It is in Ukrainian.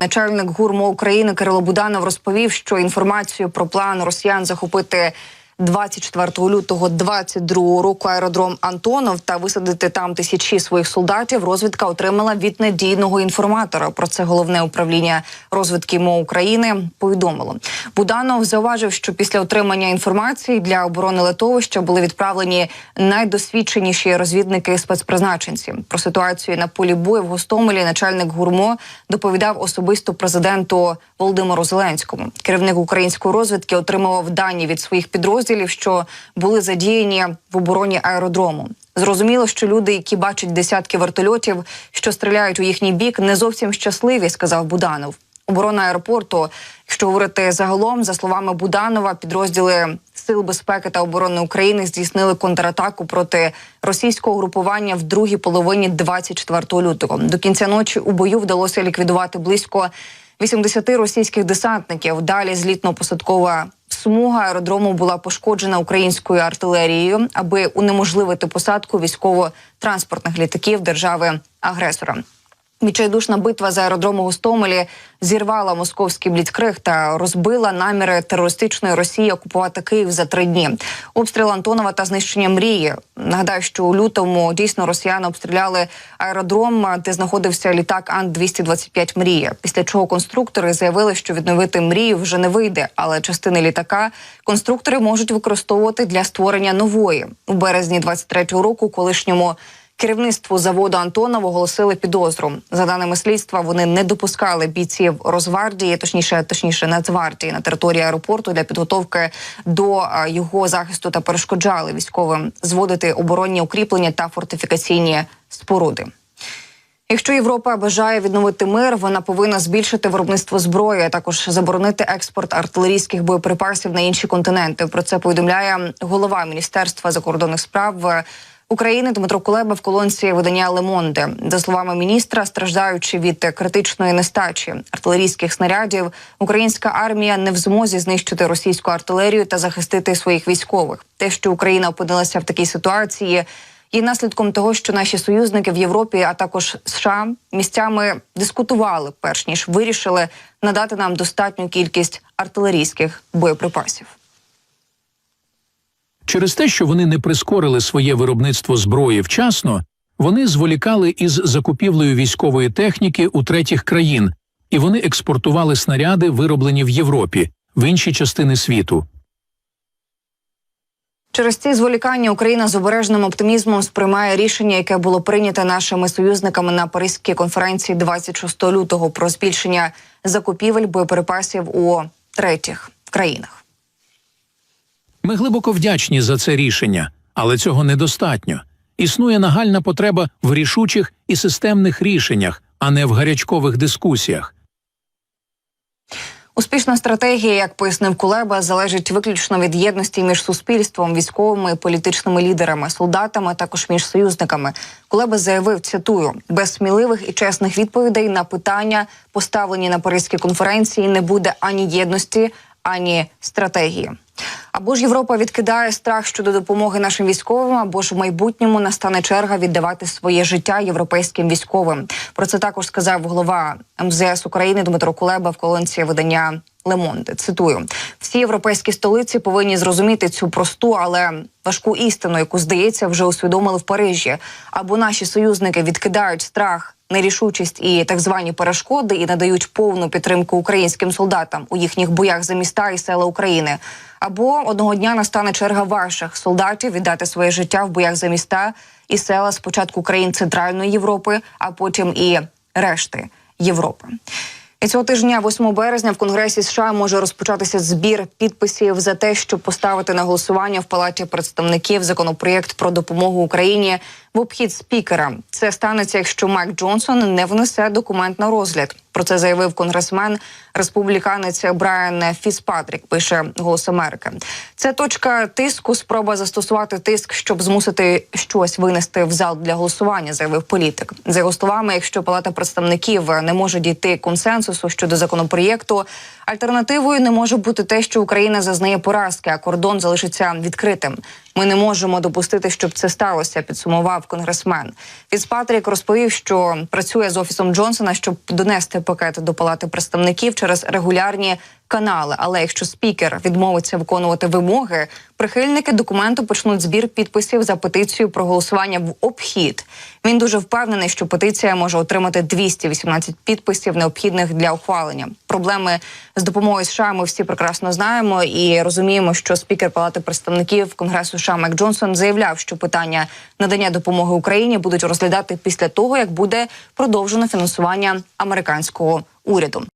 Начальник гурмо України Кирило Буданов розповів, що інформацію про план росіян захопити 24 лютого 22 року аеродром Антонов та висадити там тисячі своїх солдатів. Розвідка отримала від надійного інформатора. Про це головне управління розвідки МО України повідомило. Буданов зауважив, що після отримання інформації для оборони литовища були відправлені найдосвідченіші розвідники спецпризначенці. Про ситуацію на полі бою в Гостомелі начальник гурмо доповідав особисто президенту Володимиру Зеленському. Керівник української розвідки отримував дані від своїх підрозділів, що були задіяні в обороні аеродрому. Зрозуміло, що люди, які бачать десятки вертольотів, що стріляють у їхній бік, не зовсім щасливі, сказав Буданов. Оборона аеропорту, якщо говорити загалом, за словами Буданова, підрозділи Сил безпеки та оборони України здійснили контратаку проти російського групування в другій половині 24 лютого. До кінця ночі у бою вдалося ліквідувати близько 80 російських десантників. Далі злітно-посадкова смуга аеродрому була пошкоджена українською артилерією, аби унеможливити посадку військово-транспортних літаків держави-агресора. Відчайдушна битва за аеродрому Гостомелі зірвала московський бліцкриг та розбила наміри терористичної Росії окупувати Київ за три дні. Обстріл Антонова та знищення мрії. Нагадаю, що у лютому дійсно росіяни обстріляли аеродром, де знаходився літак Ан 225 Мрія. Після чого конструктори заявили, що відновити мрію вже не вийде, але частини літака конструктори можуть використовувати для створення нової у березні 23-го року. Колишньому Керівництву заводу Антонов оголосили підозру. За даними слідства, вони не допускали бійців Розвардії, точніше, точніше, Нацгвардії на території аеропорту для підготовки до його захисту та перешкоджали військовим зводити оборонні укріплення та фортифікаційні споруди. Якщо Європа бажає відновити мир, вона повинна збільшити виробництво зброї, а також заборонити експорт артилерійських боєприпасів на інші континенти. Про це повідомляє голова міністерства закордонних справ. України Дмитро Кулеба в колонці видання Лемонде за словами міністра, страждаючи від критичної нестачі артилерійських снарядів, українська армія не в змозі знищити російську артилерію та захистити своїх військових. Те, що Україна опинилася в такій ситуації, є наслідком того, що наші союзники в Європі, а також США, місцями дискутували, перш ніж вирішили надати нам достатню кількість артилерійських боєприпасів. Через те, що вони не прискорили своє виробництво зброї вчасно, вони зволікали із закупівлею військової техніки у третіх країн, і вони експортували снаряди, вироблені в Європі, в інші частини світу. Через ці зволікання Україна з обережним оптимізмом сприймає рішення, яке було прийнято нашими союзниками на Паризькій конференції 26 лютого про збільшення закупівель боєприпасів у третіх країнах. Ми глибоко вдячні за це рішення, але цього недостатньо. Існує нагальна потреба в рішучих і системних рішеннях, а не в гарячкових дискусіях. Успішна стратегія, як пояснив Кулеба, залежить виключно від єдності між суспільством, військовими політичними лідерами, солдатами, також між союзниками. Кулеба заявив, цитую, без сміливих і чесних відповідей на питання, поставлені на Паризькій конференції, не буде ані єдності, ані стратегії. Або ж Європа відкидає страх щодо допомоги нашим військовим, або ж в майбутньому настане черга віддавати своє життя європейським військовим. Про це також сказав голова МЗС України Дмитро Кулеба в колонці видання Лемонде. Цитую: всі європейські столиці повинні зрозуміти цю просту, але важку істину, яку здається, вже усвідомили в Парижі. Або наші союзники відкидають страх. Нерішучість і так звані перешкоди і надають повну підтримку українським солдатам у їхніх боях за міста і села України. Або одного дня настане черга ваших солдатів віддати своє життя в боях за міста і села спочатку країн Центральної Європи, а потім і решти Європи. І цього тижня, 8 березня, в Конгресі США може розпочатися збір підписів за те, щоб поставити на голосування в палаті представників законопроєкт про допомогу Україні в обхід спікера. Це станеться, якщо Майк Джонсон не внесе документ на розгляд. Про це заявив конгресмен республіканець Брайан Фіспатрік. Пише Голос Америки. Це точка тиску. Спроба застосувати тиск, щоб змусити щось винести в зал для голосування. Заявив політик. За його словами, якщо палата представників не може дійти консенсусу щодо законопроєкту, Альтернативою не може бути те, що Україна зазнає поразки, а кордон залишиться відкритим. Ми не можемо допустити, щоб це сталося. Підсумував конгресмен. Фіцпатрік розповів, що працює з офісом Джонсона, щоб донести пакети до палати представників через регулярні канали. Але якщо спікер відмовиться виконувати вимоги, прихильники документу почнуть збір підписів за петицію про голосування в обхід. Він дуже впевнений, що петиція може отримати 218 підписів, необхідних для ухвалення. Проблеми з допомогою США ми всі прекрасно знаємо і розуміємо, що спікер Палати представників Конгресу США Мек Джонсон заявляв, що питання надання допомоги Україні будуть розглядати після того, як буде продовжено фінансування американського уряду.